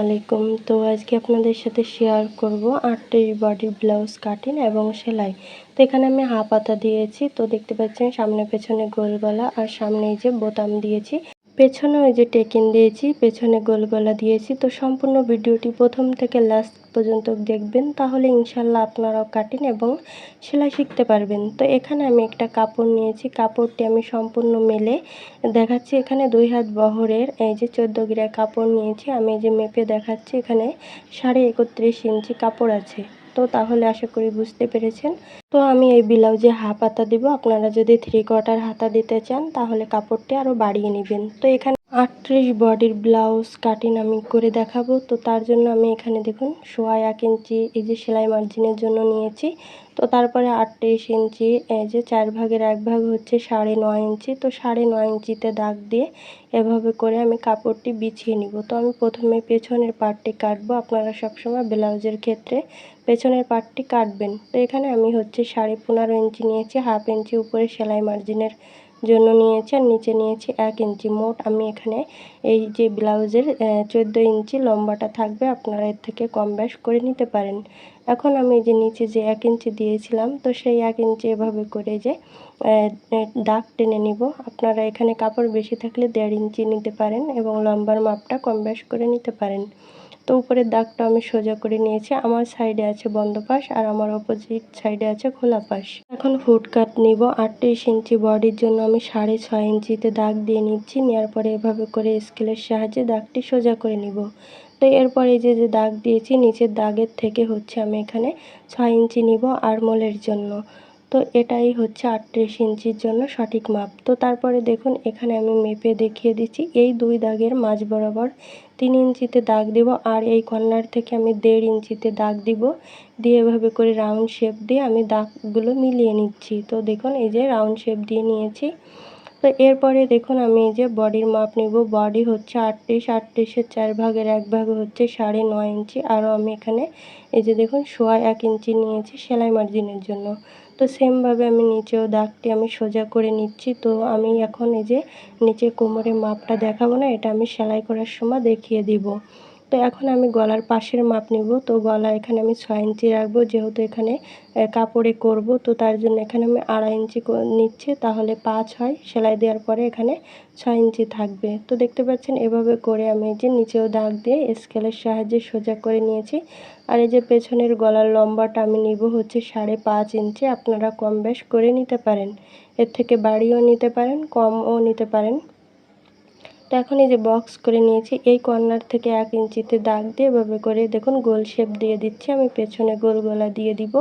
আলাইকুম। তো আজকে আপনাদের সাথে শেয়ার করব আটত্রিশ বডি ব্লাউজ কাটিং এবং সেলাই। তো এখানে আমি হাফ হাতা দিয়েছি। তো দেখতে পাচ্ছেন সামনে পেছনে গোল গলা আর সামনে এই যে বোতাম দিয়েছি। পেছনে ওই যে টেকিন দিয়েছি, পেছনে গোল গলা দিয়েছি। তো সম্পূর্ণ ভিডিওটি প্রথম থেকে লাস্ট পর্যন্ত দেখবেন, তাহলে ইনশাল্লাহ আপনারাও কাটিং এবং সেলাই শিখতে পারবেন। তো এখানে আমি একটা কাপড় নিয়েছি, কাপড়টি আমি সম্পূর্ণ মেলে দেখাচ্ছি। এখানে দুই হাত বহরের এই যে চোদ্দ গিরা কাপড় নিয়েছি, আমি এই যে মেপে দেখাচ্ছি, এখানে সাড়ে একত্রিশ ইঞ্চি কাপড় আছে। তো তাহলে আশা করি বুঝতে পেরেছেন। তো আমি এই ব্লাউজে হাফ হাতা দিব। আপনারা যদি থ্রি কোয়ার্টার হাতা দিতে চান, তাহলে কাপড়টি আরও বাড়িয়ে নেবেন। তো এখানে আটত্রিশ বডির ব্লাউজ কাটিং আমি করে দেখাবো। তো তার জন্য আমি এখানে দেখুন সোয়া এক ইঞ্চি এই যে সেলাই মার্জিনের জন্য নিয়েছি। তো তারপরে আটত্রিশ ইঞ্চি এই যে চার ভাগের এক ভাগ হচ্ছে সাড়ে নয় ইঞ্চি। তো সাড়ে নয় ইঞ্চিতে দাগ দিয়ে এভাবে করে আমি কাপড়টি বিছিয়ে নিব। তো আমি প্রথমে পেছনের পার্টটি কাটবো। আপনারা সবসময় ব্লাউজের ক্ষেত্রে পেছনের পার্টটি কাটবেন। তো এখানে আমি হচ্ছে সাড়ে পনেরো ইঞ্চি নিয়েছি, হাফ ইঞ্চি উপরে সেলাই মার্জিনের জন্য নিয়েছি আর নিচে নিয়েছি এক ইঞ্চি মোট। আমি এখানে এই যে ব্লাউজের চোদ্দ ইঞ্চি লম্বাটা থাকবে, আপনারা এর থেকে কম বেশ করে নিতে পারেন। এখন আমি যে নিচে যে এক ইঞ্চি দিয়েছিলাম, তো সেই এক ইঞ্চি এভাবে করে যে দাগ টেনে নিব। আপনারা এখানে কাপড় বেশি থাকলে দেড় ইঞ্চি নিতে পারেন এবং লম্বার মাপটা কম বেশ করে নিতে পারেন। তো উপরের দাগটা আমি সোজা করে নিয়েছি। আমার সাইডে আছে বন্ধ পাশ আর আমার অপোজিট সাইডে আছে খোলা পাশ এখন ফুট কাট নিব। আটত্রিশ ইঞ্চি বডির জন্য আমি সাড়ে ছয় ইঞ্চিতে দাগ দিয়ে নিচ্ছি। নেওয়ার পরে এভাবে করে স্কেলের সাহায্যে দাগটি সোজা করে নিব। তো এরপরে যে যে দাগ দিয়েছি, নিচের দাগের থেকে হচ্ছে আমি এখানে ছয় ইঞ্চি নিব আরমোলের জন্য। তো এটাই হচ্ছে আটত্রিশ ইঞ্চির জন্য সঠিক মাপ। তো তারপরে দেখুন, এখানে আমি মেপে দেখিয়ে দিচ্ছি। এই দুই দাগের মাঝ বরাবর তিন ইঞ্চিতে দাগ দিব আর এই কর্নার থেকে আমি দেড় ইঞ্চিতে দাগ দিব। দিয়ে এভাবে করে রাউন্ড শেপ দিয়ে আমি দাগগুলো মিলিয়ে নিচ্ছি। তো দেখুন, এই যে রাউন্ড শেপ দিয়ে নিয়েছি। তো এরপরে দেখুন, আমি এই যে বডির মাপ নিব। বডি হচ্ছে আটত্রিশ, আটত্রিশের চার ভাগের এক ভাগ হচ্ছে সাড়ে নয় ইঞ্চি। আরও আমি এখানে এই যে দেখুন, সোয়া এক ইঞ্চি নিয়েছি সেলাই মার্জিনের জন্য। তো সেমভাবে আমি নিচেও দাগটি আমি সোজা করে নিচ্ছি। তো আমি এখন এই যে নিচে কোমরে মাপটা দেখাবো না, এটা আমি সেলাই করার সময় দেখিয়ে দিব। তো এখন আমি গলার পাশের মাপ নিব। তো গলা এখানে আমি ছয় ইঞ্চি রাখব, যেহেতু এখানে কাপড়ে করব। তো তার জন্য এখানে আমি আড়াই ইঞ্চি নিচ্ছি। তাহলে পাঁচ হয়। সেলাই দেওয়ার পরে এখানে ছয় ইঞ্চি থাকবে। তো দেখতে পাচ্ছেন, এভাবে করে আমি যে নিচেও দাগ দিয়ে স্কেলের সাহায্যে সোজা করে নিয়েছি। আর এই যে পেছনের গলার লম্বাটা আমি নিব হচ্ছে সাড়ে পাঁচ ইঞ্চি। আপনারা কম বেশ করে নিতে পারেন। এর থেকে বাড়িও নিতে পারেন, কমও নিতে পারেন। তো এখন এই যে বক্স করে নিয়েছি, এই কর্নার থেকে এক ইঞ্চিতে দাগ দিয়ে এভাবে করে দেখুন গোল শেপ দিয়ে দিচ্ছি, আমি পেছনে গোল গলা দিয়ে দিব।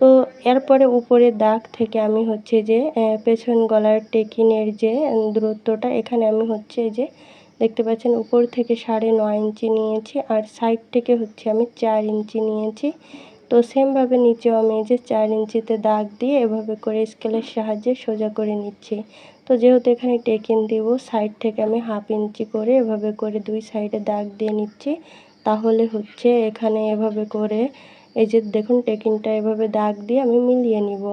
তো এরপরে উপরে দাগ থেকে আমি হচ্ছে যে পেছন গলার টেকিনের যে দূরত্বটা, এখানে আমি হচ্ছে যে, দেখতে পাচ্ছেন উপর থেকে সাড়ে নয় ইঞ্চি নিয়েছি আর সাইড থেকে হচ্ছে আমি চার ইঞ্চি নিয়েছি। তো সেমভাবে নিচেও আমি যে চার ইঞ্চিতে দাগ দিয়ে এভাবে করে স্কেলের সাহায্যে সোজা করে নিচ্ছি। তো যেহেতু এখানে টেকিন দিব সাইড থেকে আমি হাফ ইঞ্চি করে এভাবে করে দুই সাইডে দাগ দিয়ে নিচ্ছি। তাহলে হচ্ছে এখানে এভাবে করে, এই যে দেখুন টেকিনটা এভাবে দাগ দিয়ে আমি মিলিয়ে নিব।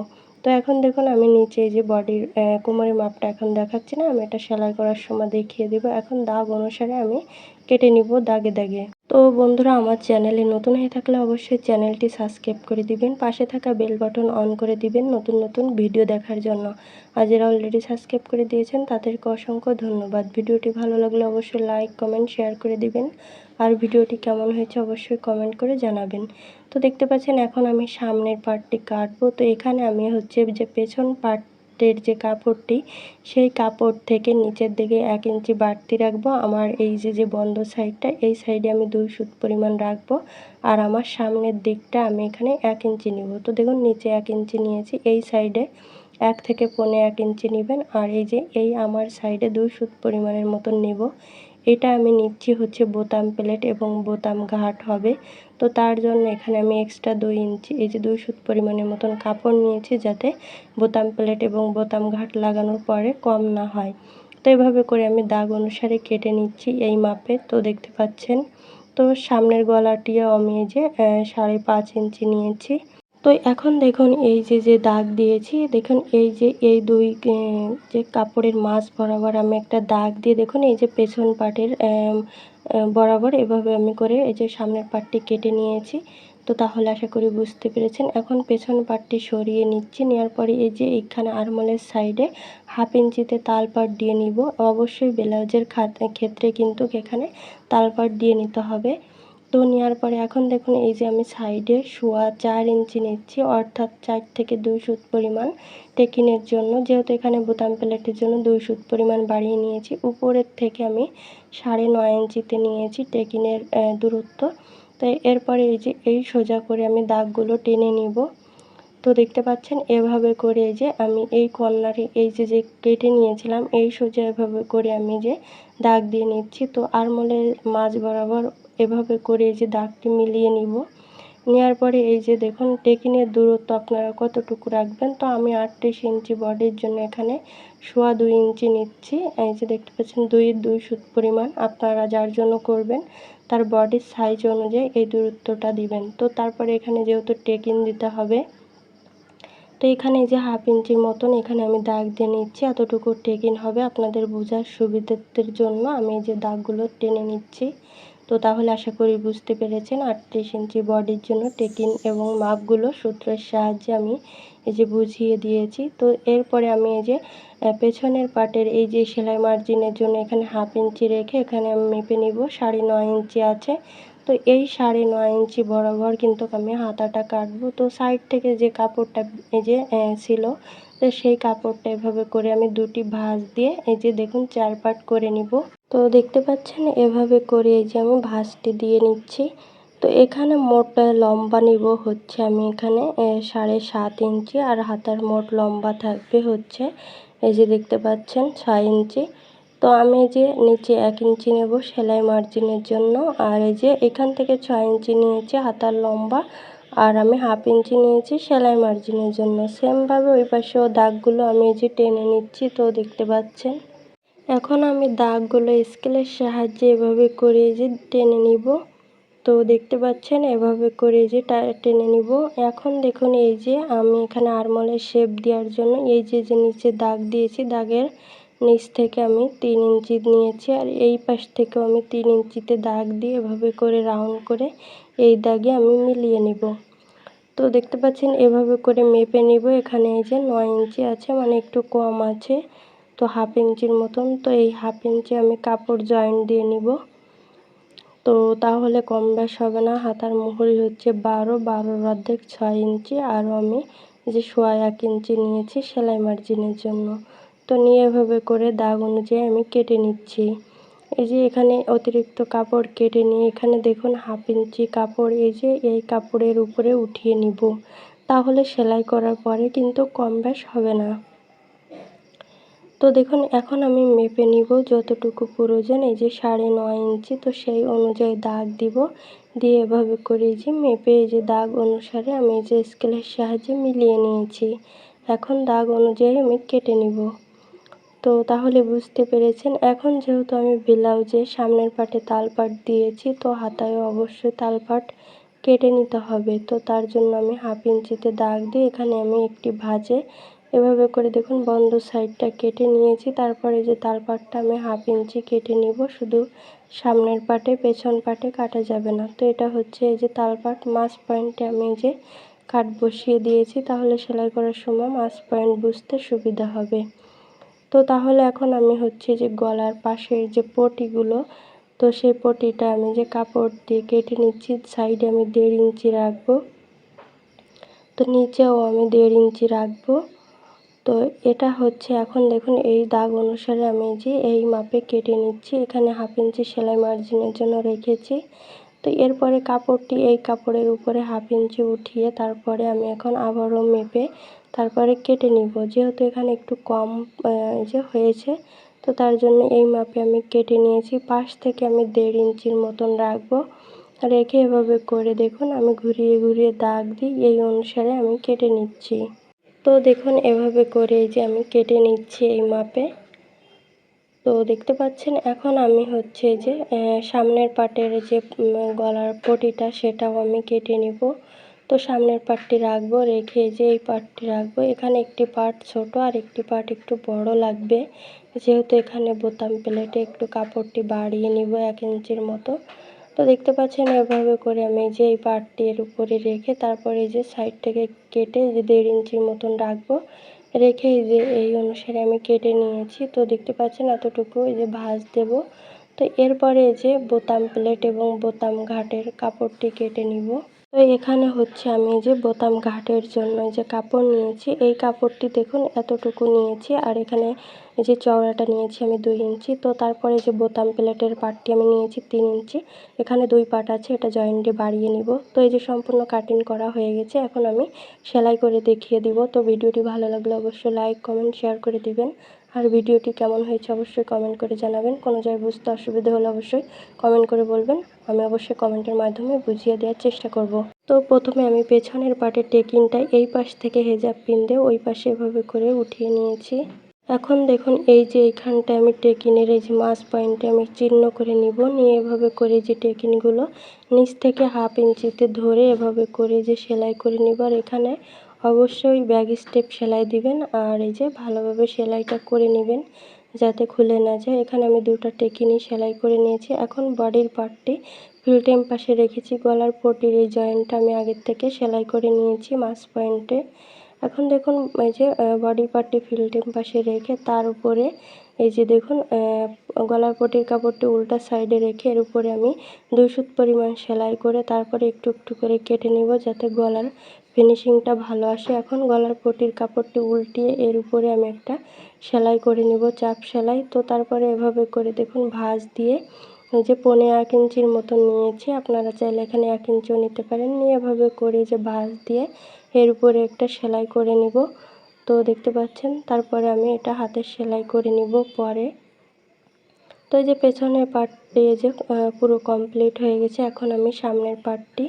তো এখন দেখুন আমি নিচে এই যে বডির কোমরের মাপটা এখন দেখাচ্ছি না, আমি এটা সেলাই করার সময় দেখিয়ে দিব। এখন দাগ অনুসারে আমি কেটে নিব দাগে দাগে। তো বন্ধুরা, আমার চ্যানেলে নতুন হয়ে থাকলে অবশ্যই চ্যানেলটি সাবস্ক্রাইব করে দিবেন, পাশে থাকা বেল বাটন অন করে দিবেন নতুন নতুন ভিডিও দেখার জন্য। আর যারা অলরেডি সাবস্ক্রাইব করে দিয়েছেন, তাদেরকে অসংখ্য ধন্যবাদ। ভিডিওটি ভালো লাগলে অবশ্যই লাইক কমেন্ট শেয়ার করে দিবেন। আর ভিডিওটি কেমন হয়েছে অবশ্যই কমেন্ট করে জানাবেন। তো দেখতে পাচ্ছেন, এখন আমি সামনের পার্টটি কাটবো। তো এখানে আমি হচ্ছে যে পেছন পার্টের যে কাপড়টি, সেই কাপড় থেকে নিচের দিকে এক ইঞ্চি বাড়তি রাখব। আমার এই যে যে বন্ধ সাইডটা, এই সাইডে আমি দুই সুত পরিমাণ রাখব। আর আমার সামনের দিকটা আমি এখানে এক ইঞ্চি নিব। তো দেখুন, নিচে এক ইঞ্চি নিয়েছি, এই সাইডে এক থেকে পনে এক ইঞ্চি নেবেন। আর এই যে, এই আমার সাইডে দুই সুত পরিমাণের মতন নেব। এটা আমি নিচ্ছি হচ্ছে বোতাম প্লেট এবং বোতাম ঘাট হবে। তো তার জন্য এখানে আমি এক্সট্রা দুই ইঞ্চি, এই যে দুই সুত পরিমাণের মতন কাপড় নিয়েছি যাতে বোতাম প্লেট এবং বোতাম ঘাট লাগানোর পরে কম না হয়। তো এভাবে করে আমি দাগ অনুসারে কেটে নিচ্ছি এই মাপে, তো দেখতে পাচ্ছেন। তো সামনের গলাটিও আমি এই যে সাড়ে পাঁচ ইঞ্চি নিয়েছি। তো এখন দেখুন এই যে যে দাগ দিয়েছি, দেখুন এই যে, এই দুই যে কাপড়ের মাছ বরাবর আমি একটা দাগ দিয়ে দেখুন এই যে পেছন পাটের বরাবর এভাবে আমি করে এই যে সামনের পাটটি কেটে নিয়েছি। তো তাহলে আশা করি বুঝতে পেরেছেন। এখন পেছন পাটটি সরিয়ে নিচ্ছি, নেওয়ার পরে এই যে এইখানে আরমোলের সাইডে হাফ ইঞ্চিতে তাল পাট দিয়ে নিব। অবশ্যই ব্লাউজের ক্ষেত্রে কিন্তু এখানে তাল পাট দিয়ে নিতে হবে। তো নেওয়ার পরে এখন দেখুন এই যে আমি সাইডে শোয়া চার ইঞ্চি নিচ্ছি, অর্থাৎ চার থেকে দুই সুত পরিমাণ টেকিনের জন্য। যেহেতু এখানে বোতাম প্লেটের জন্য দুই সুত পরিমাণ বাড়িয়ে নিয়েছি, উপরের থেকে আমি সাড়ে নয় ইঞ্চিতে নিয়েছি টেকিনের দূরত্ব। তো এরপরে এই যে এই সোজা করে আমি দাগগুলো টেনে নিব। তো দেখতে পাচ্ছেন এভাবে করে যে আমি এই কর্নারে এই যে যে কেটে নিয়েছিলাম, এই সোজা এভাবে করে আমি যে দাগ দিয়ে নিচ্ছি। তো আরমোলের মাঝ বরাবর এভাবে করে এই যে দাগটি মিলিয়ে নিব। নেওয়ার পরে এই যে দেখুন টেকিনের দূরত্ব আপনারা কতটুকু রাখবেন? তো আমি আটত্রিশ ইঞ্চি বডির জন্য এখানে সোয়া দুই ইঞ্চি নিচ্ছি। এই যে দেখতে পাচ্ছেন, দুই দুই সুত পরিমাণ আপনারা যার জন্য করবেন তার বডির সাইজ অনুযায়ী এই দূরত্বটা দিবেন। তো তারপরে এখানে যেহেতু টেকিন দিতে হবে, তো এখানে যে হাফ ইঞ্চির মতন এখানে আমি দাগ দিয়ে নিচ্ছি। এতটুকু টেকিন হবে আপনাদের বোঝার সুবিধার্থের জন্য আমি এই যে দাগগুলো টেনে নিচ্ছি। তো তাহলে আশা করি বুঝতে পেরেছেন। আটত্রিশ ইঞ্চি বডির জন্য টেকিন এবং মাপগুলো সূত্রের সাহায্যে আমি এই যে বুঝিয়ে দিয়েছি। তো এরপরে আমি এই যে পেছনের পাটের এই যে সেলাই মার্জিনের জন্য এখানে হাফ ইঞ্চি রেখে এখানে আমি মেপে নিব। সাড়ে নয় ইঞ্চি আছে। তো এই সাড়ে নয় ইঞ্চি বরাবর কিন্তু আমি হাতাটা কাটবো। তো সাইড থেকে যে কাপড়টা এই যে ছিল তো সেই কাপড়টা এভাবে করে আমি দুটি ভাঁজ দিয়ে এই যে দেখুন চার পাট করে নিব। তো দেখতে পাচ্ছেন এভাবে করে এই যে আমি ভাঁজটি দিয়ে নিচ্ছি। তো এখানে মোট লম্বা নিব হচ্ছে আমি এখানে সাড়ে সাত ইঞ্চি আর হাতার মোট লম্বা থাকবে হচ্ছে এই যে দেখতে পাচ্ছেন ছয় ইঞ্চি। তো আমি যে নিচে এক ইঞ্চি নেব সেলাই মার্জিনের জন্য আর এই যে এখান থেকে ছয় ইঞ্চি নিয়েছি হাতার লম্বা। আর আমি হাফ ইঞ্চি নিয়েছি সেলাই মার্জিনের জন্য। সেমভাবে ওই পাশেও দাগগুলো আমি এই যে টেনে নিচ্ছি, তো দেখতে পাচ্ছেন। এখন আমি দাগগুলো স্কেলের সাহায্যে এভাবে করে যে টেনে নিব। তো দেখতে পাচ্ছেন, এভাবে করে যে টেনে নিব। এখন দেখুন, এই যে আমি এখানে আরমলের শেপ দেওয়ার জন্য এই যে যে নিচে দাগ দিয়েছি, দাগের নিচ থেকে আমি তিন ইঞ্চি নিয়েছি আর এই পাশ থেকেও আমি তিন ইঞ্চিতে দাগ দিয়ে এভাবে করে রাউন্ড করে এই দাগে আমি মিলিয়ে নিব। তো দেখতে পাচ্ছেন এভাবে করে মেপে নিব। এখানে এই যে নয় ইঞ্চি আছে মানে একটু কম আছে, তো হাফ ইঞ্চির মতন। তো এই হাফ ইঞ্চি আমি কাপড় জয়েন্ট দিয়ে নিব। তো তাহলে কম বেশ হবে না। হাতার মুহুরি হচ্ছে বারো, বারোর অর্ধেক ছয় ইঞ্চি। আরও আমি যে সোয়া এক ইঞ্চি নিয়েছি সেলাই মার্জিনের জন্য। তো নিয়ে এভাবে করে দাগ অনুযায়ী আমি কেটে নিচ্ছি। এই যে এখানে অতিরিক্ত কাপড় কেটে নিয়ে এখানে দেখুন হাফ ইঞ্চি কাপড়, এই যে এই কাপড়ের উপরে উঠিয়ে নিব। তাহলে সেলাই করার পরে কিন্তু কম বেশ হবে না। তো দেখুন, এখন আমি মেপে নিব যতটুকু প্রয়োজন, এই যে সাড়ে নয় ইঞ্চি, তো সেই অনুযায়ী দাগ দিব। দিয়ে এভাবে করে যে মেপে এই যে দাগ অনুসারে আমি এই যে স্কেলের সাহায্যে মিলিয়ে নিয়েছি। এখন দাগ অনুযায়ী আমি কেটে নিব। তো তাহলে বুঝতে পেরেছেন। এখন যেহেতু আমি ব্লাউজে সামনের পাটে তালপাট দিয়েছি, তো হাতায়ও অবশ্যই তালপাট কেটে নিতে হবে। তো তার জন্য আমি হাফ ইঞ্চিতে দাগ দিয়ে এখানে আমি একটি ভাজে এভাবে করে দেখুন বন্ধ সাইডটা কেটে নিয়েছি। তারপরে যে তালপাটটা আমি হাফ ইঞ্চি কেটে নিব, শুধু সামনের পাটে, পেছন পাটে কাটা যাবে না। তো এটা হচ্ছে এই যে তালপাট মাছ পয়েন্টে আমি যে কাট বসিয়ে দিয়েছি, তাহলে সেলাই করার সময় মাছ পয়েন্ট বুঝতে সুবিধা হবে। তো তাহলে এখন আমি হচ্ছে যে গলার পাশের যে পটিগুলো, তো সেই পটিটা আমি যে কাপড় দিয়ে কেটে নিচ্ছি, সাইডে আমি দেড় ইঞ্চি রাখব। তো নিচেও আমি দেড় ইঞ্চি রাখব। তো এটা হচ্ছে এখন দেখুন, এই দাগ অনুসারে আমি যে এই মাপে কেটে নিচ্ছি, এখানে হাফ ইঞ্চি সেলাই মার্জিনের জন্য রেখেছি। তো এরপরে কাপড়টি এই কাপড়ের উপরে হাফ ইঞ্চি উঠিয়ে তারপরে আমি এখন আবারও মেপে তারপরে কেটে নিব। যেহেতু এখানে একটু কম যে হয়েছে, তো তার জন্য এই মাপে আমি কেটে নিয়েছি। পাশ থেকে আমি দেড় ইঞ্চির মতন রাখব। রেখে এভাবে করে দেখুন, আমি ঘুরিয়ে ঘুরিয়ে দাগ দিই, এই অনুসারে আমি কেটে নিচ্ছি। তো দেখুন, এভাবে করে যে আমি কেটে নিচ্ছি এই মাপে। তো দেখতে পাচ্ছেন, এখন আমি হচ্ছে যে সামনের পাটের যে গলার পটিটা, সেটাও আমি কেটে নিব। তো সামনের পার্টটি রাখব, রেখে যে এই পার্টটি রাখব, এখানে একটি পার্ট ছোট আর একটি পার্ট একটু বড় লাগবে। যেহেতু এখানে বোতাম প্লেটে একটু কাপড়টি বাড়িয়ে নিব এক ইঞ্চির মতো। তো দেখতে পাচ্ছেন এভাবে করে আমি যে এই পার্টটি এর উপরে রেখে তারপরে যে সাইড থেকে কেটে যে দেড় ইঞ্চির মতন রাখব। রেখে যে এই অনুসারে আমি কেটে নিয়েছি। তো দেখতে পাচ্ছেন এতটুকু এই যে ভাঁজ দেব। তো এরপরে যে বোতাম প্লেট এবং বোতাম ঘাটের কাপড়টি কেটে নিব। তো এখানে হচ্ছে আমি যে বোতাম ঘাটের জন্য যে কাপড় নিয়েছি, এই কাপড়টি দেখুন এতটুকু নিয়েছি। আর এখানে যে চওড়াটা নিয়েছি আমি দুই ইঞ্চি। তো তারপরে যে বোতাম প্লেটের পাটটি আমি নিয়েছি তিন ইঞ্চি। এখানে দুই পাট আছে, এটা জয়েন্টে বাড়িয়ে নিব। তো এই যে সম্পূর্ণ কাটিং করা হয়ে গেছে, এখন আমি সেলাই করে দেখিয়ে দিব। তো ভিডিওটি ভালো লাগলে অবশ্যই লাইক কমেন্ট শেয়ার করে দিবেন। আর ভিডিওটি কেমন হয়েছে অবশ্যই কমেন্ট করে জানাবেন। কোনো জায়গায় বুঝতে অসুবিধা হলে অবশ্যই কমেন্ট করে বলবেন। আমি অবশ্যই কমেন্টের মাধ্যমে বুঝিয়ে দেওয়ার চেষ্টা করব। তো প্রথমে আমি পেছনের পাটের টেকিংটা এই পাশ থেকে হেজাব পিন ওই পাশে এভাবে করে উঠিয়ে নিয়েছি। এখন দেখুন, এই যে এইখানটায় আমি টেকিনের, এই যে মাছ পয়েন্টে আমি চিহ্ন করে নিব। নিয়ে এভাবে করে যে টেকিনগুলো নিচ থেকে হাফ ইঞ্চিতে ধরে এভাবে করে যে সেলাই করে নিব। আর এখানে অবশ্যই ব্যাগ স্টেপ সেলাই দিবেন আর এই যে ভালোভাবে সেলাইটা করে নেবেন যাতে খুলে না যায়। এখানে আমি দুটো টেকিনি সেলাই করে নিয়েছি। এখন বডির পার্টটি ফিল্টেম পাশে রেখেছি। গলার পটির এই জয়েন্টটা আমি আগের থেকে সেলাই করে নিয়েছি মাস পয়েন্টে। এখন দেখুন, এই যে বডি পার্টটি ফিল্টেম পাশে রেখে তার উপরে এই যে দেখুন গলার পটির কাপড়টি উল্টা সাইডে রেখে এর উপরে আমি দুই সুত পরিমাণ সেলাই করে তারপরে একটু একটু করে কেটে নিব যাতে গলার ফিনিশিংটা ভালো আসে। এখন গলার পটির কাপড়টি উল্টিয়ে এর উপরে আমি একটা সেলাই করে নিব, চাপ সেলাই। তো তারপরে এভাবে করে দেখুন, ভাঁজ দিয়ে যে পনে এক ইঞ্চির মতন নিয়েছি। আপনারা চাইলে এখানে এক ইঞ্চিও নিতে পারেন। নিয়ে এভাবে করে যে ভাঁজ দিয়ে এর উপরে একটা সেলাই করে নিব। তো দেখতে পাচ্ছেন, তারপরে আমি এটা হাতের সেলাই করে নিব পরে। তো এই যে পেছনের পার্টটি এই যে পুরো কমপ্লিট হয়ে গেছে। এখন আমি সামনের পার্টটি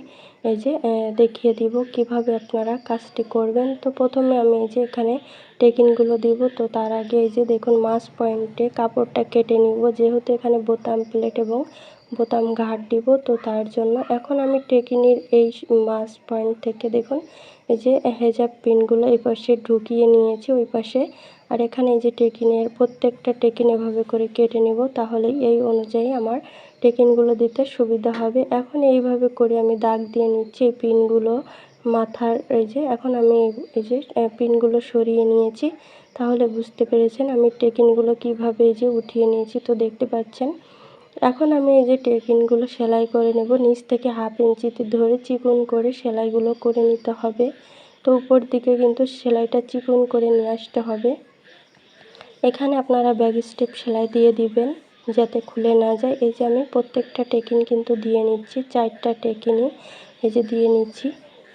এই যে দেখিয়ে দিব কীভাবে আপনারা কাজটি করবেন। তো প্রথমে আমি এই যে এখানে টেকিনগুলো দিব। তো তার আগে এই যে দেখুন মাস পয়েন্টে কাপড়টা কেটে নিব। যেহেতু এখানে বোতাম প্লেট এবং বোতাম ঘাট দিব, তো তার জন্য এখন আমি টেকিনির এই মাস পয়েন্ট থেকে দেখুন, এই যে হেজাব পিনগুলো এই পাশে ঢুকিয়ে নিয়েছি ওই পাশে। আর এখানে এই যে টেকিনের প্রত্যেকটা টেকিন এভাবে করে কেটে নেব, তাহলে এই অনুযায়ী আমার টেকিনগুলো দিতে সুবিধা হবে। এখন এইভাবে করে আমি দাগ দিয়ে নিচ্ছি এই পিনগুলো মাথার, এই যে এখন আমি এই যে পিনগুলো সরিয়ে নিয়েছি। তাহলে বুঝতে পেরেছেন আমি টেকিনগুলো কীভাবে এই যে উঠিয়ে নিয়েছি, তো দেখতে পাচ্ছেন। এখন আমি এই যে টেকিনগুলো সেলাই করে নেব, নিচ থেকে হাফ ইঞ্চিতে ধরে চিকন করে সেলাইগুলো করে নিতে হবে। তো উপর দিকে কিন্তু সেলাইটা চিকন করে নিয়ে আসতে হবে। এখানে আপনারা ব্যাগ স্টেপ সেলাই দিয়ে দিবেন যাতে খুলে না যায়। এই যে আমি প্রত্যেকটা টেকিন কিন্তু দিয়ে নিচ্ছি, চারটা টেকিনই এই যে দিয়ে নিচ্ছি।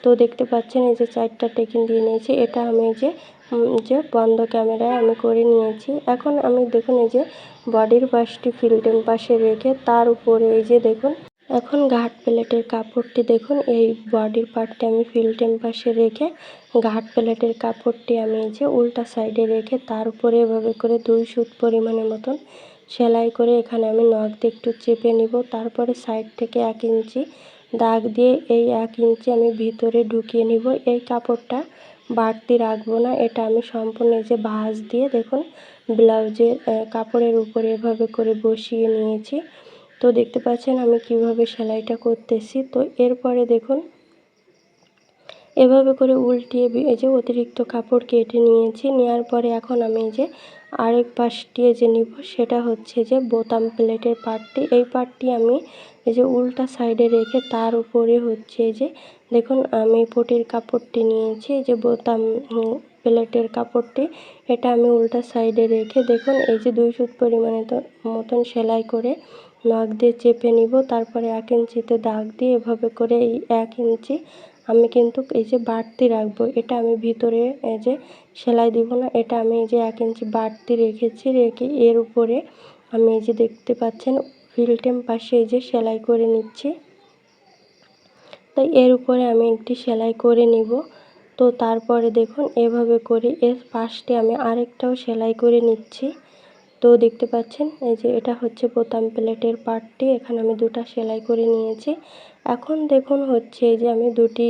তো দেখতে পাচ্ছেন এই যে চারটা টেকিন দিয়ে নিয়েছি। এটা আমি যে যে বন্ধ ক্যামেরায় আমি করে নিয়েছি। এখন আমি দেখুন এই যে বডির পাশটি ফিল্টেম পাশে রেখে তার উপরে এই যে দেখুন, এখন ঘাট প্লেটের কাপড়টি দেখুন, এই বডির পার্টটি আমি ফিল্টেম পাশে রেখে ঘাট প্লেটের কাপড়টি আমি এই যে উল্টা সাইডে রেখে তার উপরে এভাবে করে দুই সুত পরিমাণের মতন সেলাই করে এখানে আমি নখ দিয়ে একটু চেপে নিব। তারপরে সাইড থেকে এক ইঞ্চি দাগ দিয়ে এই এক ইঞ্চি আমি ভিতরে ঢুকিয়ে নিব। এই কাপড়টা বাড়তি রাখব না, এটা আমি সম্পূর্ণ যে ভাঁজ দিয়ে দেখুন, ব্লাউজের কাপড়ের উপরে এভাবে করে বসিয়ে নিয়েছি। তো দেখতে পাচ্ছেন আমি কীভাবে সেলাইটা করতেছি। তো এরপরে দেখুন, এভাবে করে উল্টিয়ে এই যে অতিরিক্ত কাপড় কেটে নিয়েছি। নেওয়ার পরে এখন আমি যে আরেক পাশটি যে নিব, সেটা হচ্ছে যে বোতাম প্লেটের পার্টটি এই পার্টটি আমি এই যে উল্টা সাইডে রেখে তার উপরে হচ্ছে যে দেখুন, আমি পটির কাপড়টি নিয়েছি, যে বোতাম প্লেটের কাপড়টি। এটা আমি উল্টা সাইডে রেখে, দেখুন, এই যে দুই সুত পরিমাণে মতন সেলাই করে নখ দিয়ে চেপে নিব, তারপরে এক ইঞ্চিতে দাগ দিয়ে এভাবে করে এই এক ইঞ্চি আমি কিন্তু এই যে বাড়তি রাখব। এটা আমি ভিতরে এই যে সেলাই দিব না, এটা আমি এই যে এক ইঞ্চি বাড়তি রেখেছি, রেখে এর উপরে আমি এই যে দেখতে পাচ্ছেন, ফিল্টেম পাশে এই যে সেলাই করে নিচ্ছি। তাই এর উপরে আমি একটি সেলাই করে নিব। তো তারপরে দেখুন, এভাবে করে এর পাশটি আমি আরেকটাও সেলাই করে নিচ্ছি। তো দেখতে পাচ্ছেন, এই যে এটা হচ্ছে বোতাম প্লেটের পার্টটি এখানে আমি দুটা সেলাই করে নিয়েছি। এখন দেখুন হচ্ছে এই যে আমি দুটি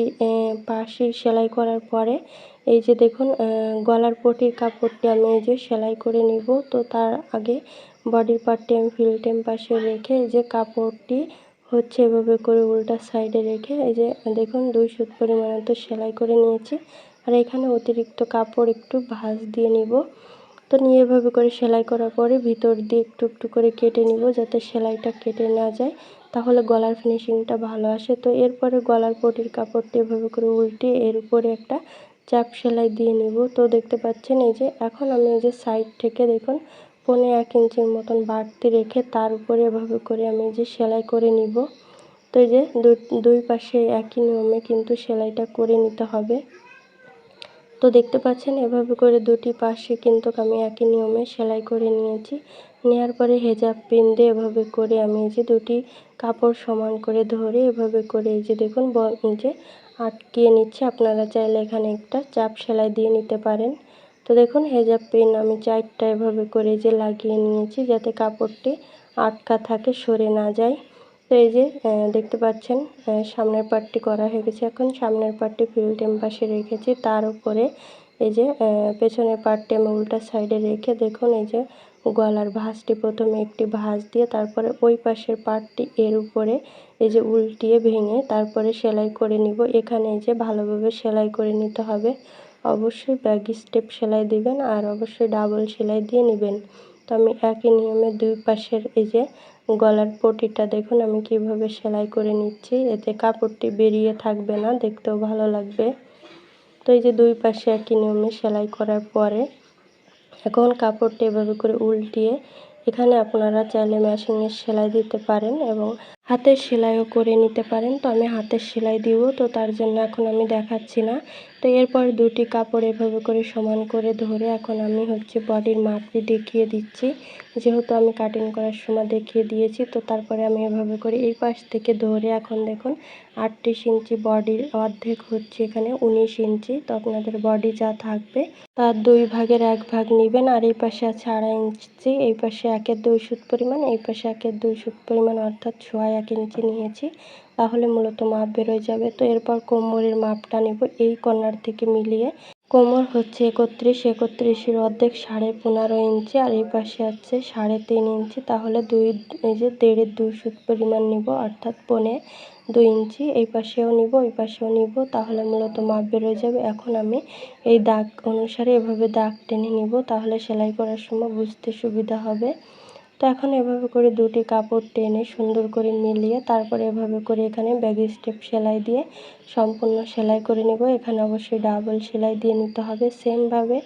পাশি সেলাই করার পরে এই যে দেখুন গলার পটির কাপড়টি আমি এই যে সেলাই করে নিব। তো তার আগে বডির পার্টটি আমি ফিল্টেম পাশে রেখে যে কাপড়টি হচ্ছে এভাবে করে উল্টা সাইডে রেখে এই যে দেখুন দুই সুত পরিমাণ তো সেলাই করে নিয়েছি। আর এখানে অতিরিক্ত কাপড় একটু ভাঁজ দিয়ে নিব। তো নিয়ে এভাবে করে সেলাই করার পরে ভিতর দিয়ে একটু একটু করে কেটে নিব যাতে সেলাইটা কেটে না যায়, তাহলে গলার ফিনিশিংটা ভালো আসে। তো এরপরে গলার পটির কাপড়টি এভাবে করে উল্টে এর উপরে একটা চাপ সেলাই দিয়ে নিব। তো দেখতে পাচ্ছেন এই যে এখন আমি এই যে সাইড থেকে দেখুন পনে এক ইঞ্চির মতন বাড়তি রেখে তার উপরে এভাবে করে আমি যে সেলাই করে নিব, তো এই যে দুই পাশে একই নিয়মে কিন্তু সেলাইটা করে নিতে হবে। তো দেখতে পাচ্ছেন এভাবে করে দুটি পাশে কিন্তু আমি একই নিয়মে সেলাই করে নিয়েছি। নেওয়ার পরে হেজাব পিন দিয়ে এভাবে করে আমি এই যে দুটি কাপড় সমান করে ধরে এভাবে করে এই যে দেখুন যে আটকিয়ে নিচ্ছে। আপনারা চাইলে এখানে একটা চাপ সেলাই দিয়ে নিতে পারেন। তো দেখুন হেজাব পিন আমি চারটা এভাবে করে যে লাগিয়ে নিয়েছি যাতে কাপড়টি আটকা থাকে, সরে না যায়। তো এই যে দেখতে পাচ্ছেন সামনের পার্টটি করা হয়ে গেছে এখন। সামনের পার্টটি ফিল্টেম পাশে রেখেছি। তার উপরে এই যে পেছনের পার্টটি আমি উল্টা সাইডে রেখে দেখুন, এই যে গলার ভাঁজটি প্রথমে একটি ভাঁজ দিয়ে তারপরে ওই পাশের পার্টটি এর উপরে এই যে উল্টিয়ে ভেঙে তারপরে সেলাই করে নিব। এখানে এই যে ভালোভাবে সেলাই করে নিতে হবে। অবশ্যই ব্যাগ স্টেপ সেলাই দিবেন আর অবশ্যই ডাবল সেলাই দিয়ে নেবেন। তো আমি একই নিয়মে দুই পাশের এই যে গলার পটিটা দেখুন, আমি কীভাবে সেলাই করে নিচ্ছি। এতে কাপড়টি বেরিয়ে থাকবে না, দেখতেও ভালো লাগবে। তো এই যে দুই পাশে একই নিয়মে সেলাই করার পরে এখন কাপড়টি এভাবে করে উল্টিয়ে এখানে আপনারা চাইলে মেশিনের সেলাই দিতে পারেন এবং হাতের সেলাইও করে নিতে পারেন। তো আমি হাতের সেলাই দিব, তো তার জন্য এখন আমি দেখাচ্ছি না। তো এরপর দুটি কাপড় এভাবে করে সমান করে ধরে এখন আমি হচ্ছে বডির মাপটি দেখিয়ে দিচ্ছি। যেহেতু আমি কাটিং করার সময় দেখিয়ে দিয়েছি, তো তারপরে আমি এভাবে করে এই পাশ থেকে ধরে এখন দেখুন আটত্রিশ ইঞ্চি বডির অর্ধেক হচ্ছে এখানে উনিশ ইঞ্চি। তো আপনাদের বডি যা থাকবে তার দুই ভাগের এক ভাগ নেবেন, আর এই পাশে আছে আড়াই ইঞ্চি, এই পাশে একের দুই সুত পরিমাণ, এই পাশে একের দুই সুত পরিমাণ, অর্থাৎ ছয় এক ইঞ্চি নিয়েছি। তাহলে মূলত মাপ বেরোয় যাবে। তো এরপর কোমরের মাপটা নেব এই কর্নার থেকে মিলিয়ে। কোমর হচ্ছে একত্রিশ, একত্রিশের অর্ধেক সাড়ে পনেরো ইঞ্চি আর এই পাশে আছে সাড়ে তিন ইঞ্চি। তাহলে দুই, এই যে দেড়ের দুই সুত পরিমাণ নিব, অর্থাৎ পনে দুই ইঞ্চি। এই পাশেও নিব, এই পাশেও নিব। তাহলে মূলত মাপ বেরোয় যাবে। এখন আমি এই দাগ অনুসারে এভাবে দাগ টেনে নিব। তাহলে সেলাই করার সময় বুঝতে সুবিধা হবে। তো এখন এভাবে করে দুটি কাপড় টেনে সুন্দর করে মিলিয়ে তারপরে এভাবে করে এখানে ব্যাগি স্টেপ সেলাই দিয়ে সম্পূর্ণ সেলাই করে নেব। এখানে অবশ্যই ডাবল সেলাই দিয়ে নিতে হবে। সেমভাবে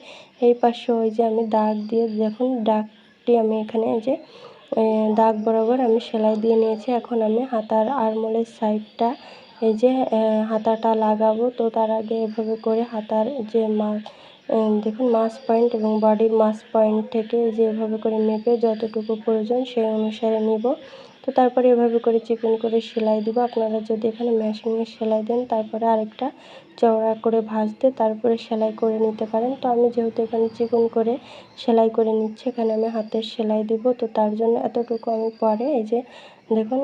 এই পাশে ওই যে আমি দাগ দিয়ে দেখুন, দাগটি আমি এখানে যে দাগ বরাবর আমি সেলাই দিয়ে নিয়েছি। এখন আমি হাতার আরমোলের সাইডটা এই যে হাতাটা লাগাবো। তো তার আগে এভাবে করে হাতার যে মা দেখুন মাস পয়েন্ট এবং বডির মাস পয়েন্ট থেকে যে এভাবে করে মেপে যতটুকু প্রয়োজন সেই অনুসারে নিব। তো তারপরে এভাবে করে চিকন করে সেলাই দিব। আপনারা যদি এখানে মেশিনে সেলাই দেন, তারপরে আরেকটা চওড়া করে ভাঁজতে তারপরে সেলাই করে নিতে পারেন। তো আমি যেহেতু এখানে চিকন করে সেলাই করে নিচ্ছি, এখানে আমি হাতের সেলাই দিব। তো তার জন্য এতটুকু আমি পরে এই যে দেখুন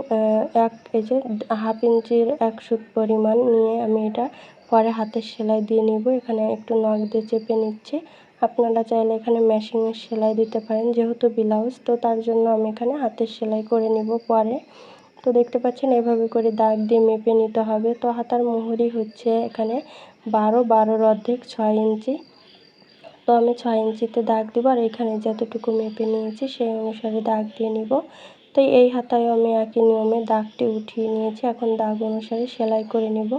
এক, এই যে হাফ ইঞ্চির এক সুত পরিমাণ নিয়ে আমি এটা পরে হাতের সেলাই দিয়ে নিব। এখানে একটু নখ দিয়ে চেপে নিচ্ছি। আপনারা চাইলে এখানে মেশিনের সেলাই দিতে পারেন, যেহেতু ব্লাউজ তো তার জন্য আমি এখানে হাতের সেলাই করে নিব পরে। তো দেখতে পাচ্ছেন, এভাবে করে দাগ দিয়ে মেপে নিতে হবে। তো হাতার মোহরি হচ্ছে এখানে বারো বারোর অর্ধেক, ছয় ইঞ্চি। তো আমি ছয় ইঞ্চিতে দাগ দিব, আর এখানে যতটুকু মেপে নিয়েছি, সেই অনুসারে দাগ দিয়ে নিব। তো এই হাতায় আমি একই নিয়মে দাগটি উঠিয়ে নিয়েছি। এখন দাগ অনুসারে সেলাই করে নেব।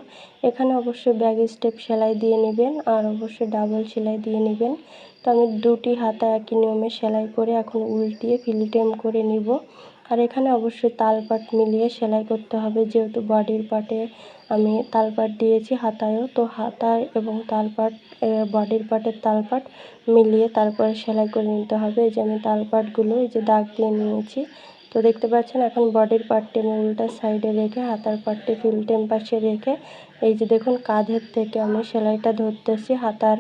এখানে অবশ্যই ব্যাগ স্টেপ সেলাই দিয়ে নেবেন আর অবশ্যই ডাবল সেলাই দিয়ে নেবেন। তো আমি দুটি হাতা একই নিয়মে সেলাই করে এখন উল্টিয়ে ফিলিটেম করে নিব। আর এখানে অবশ্যই তালপাট মিলিয়ে সেলাই করতে হবে। যেহেতু বডির পাটে আমি তালপাট দিয়েছি হাতায়ও, তো হাতায় এবং তালপাট বডির পাটের তালপাট মিলিয়ে তারপরে সেলাই করে নিতে হবে। এই যে আমি তালপাটগুলো এই যে দাগ দিয়ে নিয়েছি তো দেখতে পাচ্ছেন এখন বডির পার্টটি আমি উল্টা সাইডে রেখে হাতার পার্টটি ফিল্টেম পাশে রেখে এই যে দেখুন কাঁধের থেকে আমি সেলাইটা ধরতেছি, হাতার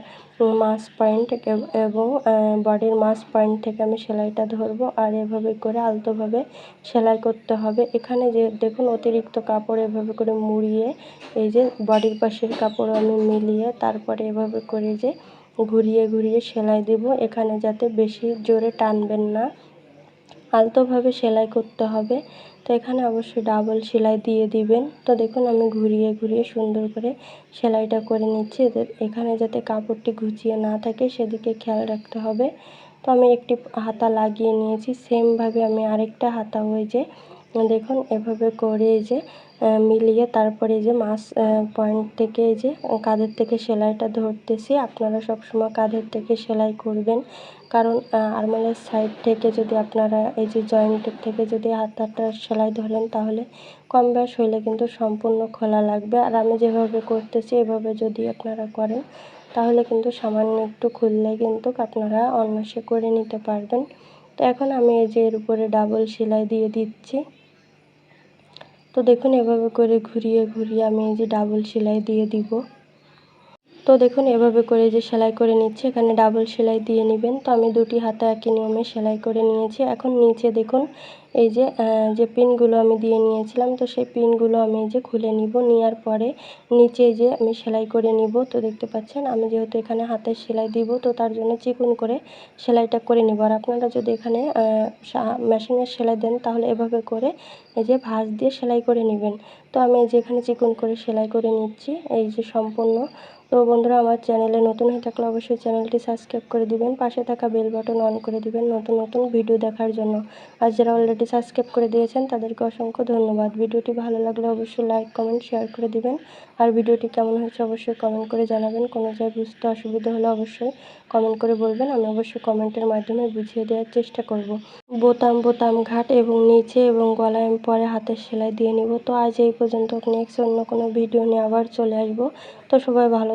মাস পয়েন্ট এবং বডির মাস পয়েন্ট থেকে আমি সেলাইটা ধরবো আর এভাবে করে আলতোভাবে সেলাই করতে হবে। এখানে যে দেখুন অতিরিক্ত কাপড় এভাবে করে মুড়িয়ে এই যে বডির পাশের কাপড় আমি মিলিয়ে তারপরে এভাবে করে যে ঘুরিয়ে ঘুরিয়ে সেলাই দেব। এখানে যাতে বেশি জোরে টানবেন না। আলতোভাবে সেলাই করতে হবে। তো এখানে অবশ্যই ডাবল সেলাই দিয়ে দিবেন। তো দেখুন আমি ঘুরিয়ে ঘুরিয়ে সুন্দর করে সেলাইটা করে নিচ্ছি। এদের এখানে যাতে কাপড়টি ঘুচিয়ে না থাকে সেদিকে খেয়াল রাখতে হবে। তো আমি একটি হাতা লাগিয়ে নিয়েছি। সেমভাবে আমি আরেকটা হাতা হয়ে যে, দেখুন এভাবে করে যে মিলিয়ে তারপরে যে মাছ পয়েন্ট থেকে এই যে কাঁধের থেকে সেলাইটা ধরতেছি। আপনারা সবসময় কাঁধের থেকে সেলাই করবেন। কারণ আরমালের সাইড থেকে যদি আপনারা এই যে জয়েন্টের থেকে যদি হাতাটা সেলাই ধরেন, তাহলে কম ব্যাস হইলে কিন্তু সম্পূর্ণ খোলা লাগবে। আর আমি যেভাবে করতেছি, এভাবে যদি আপনারা করেন, তাহলে কিন্তু সামান্য একটু খুললে কিন্তু আপনারা অন্যাসে করে নিতে পারবেন। তো এখন আমি এই যে এর উপরে ডাবল সেলাই দিয়ে দিচ্ছি। তো দেখুন এভাবে করে ঘুরিয়ে ঘুরিয়ে আমি এই যে ডাবল সেলাই দিয়ে দিব। তো দেখুন, এভাবে করে যে সেলাই করে নিচ্ছি, এখানে ডাবল সেলাই দিয়ে নেবেন। তো আমি দুটি হাতে একই নিয়মে সেলাই করে নিয়েছি। এখন নিচে দেখুন, এই যে যে পিনগুলো আমি দিয়ে নিয়েছিলাম, তো সেই পিনগুলো আমি এই যে খুলে নিব। নেওয়ার পরে নিচে যে আমি সেলাই করে নিব, তো দেখতে পাচ্ছেন, আমি যেহেতু এখানে হাতের সেলাই দিব, তো তার জন্য চিকুন করে সেলাইটা করে নিব। আর আপনারা যদি এখানে মেশিনের সেলাই দেন, তাহলে এভাবে করে এই যে ভাঁজ দিয়ে সেলাই করে নেবেন। তো আমি এই যে এখানে চিকুন করে সেলাই করে নিচ্ছি, এই যে সম্পূর্ণ তো বন্ধুরা, আমার চ্যানেলে নতুন হয়ে থাকলে অবশ্যই চ্যানেলটি সাবস্ক্রাইব করে দিবেন, পাশে থাকা বেল বাটন অন করে দিবেন নতুন নতুন ভিডিও দেখার জন্য। আর যারা অলরেডি সাবস্ক্রাইব করে দিয়েছেন, তাদেরকে অসংখ্য ধন্যবাদ। ভিডিওটি ভালো লাগলে অবশ্যই লাইক, কমেন্ট, শেয়ার করে দিবেন। আর ভিডিওটি কেমন হয়েছে অবশ্যই কমেন্ট করে জানাবেন। কোনো জায়গায় বুঝতে অসুবিধা হলে অবশ্যই কমেন্ট করে বলবেন। আমি অবশ্যই কমেন্টের মাধ্যমে বুঝিয়ে দেওয়ার চেষ্টা করব। বোতাম বোতাম ঘাট এবং নিচে এবং গলায় আমি পরে হাতের সেলাই দিয়ে নিব। তো আজ এই পর্যন্ত নেক্সট অন্য কোনো ভিডিও নিয়ে আবার চলে আসব। তো সবাই ভালো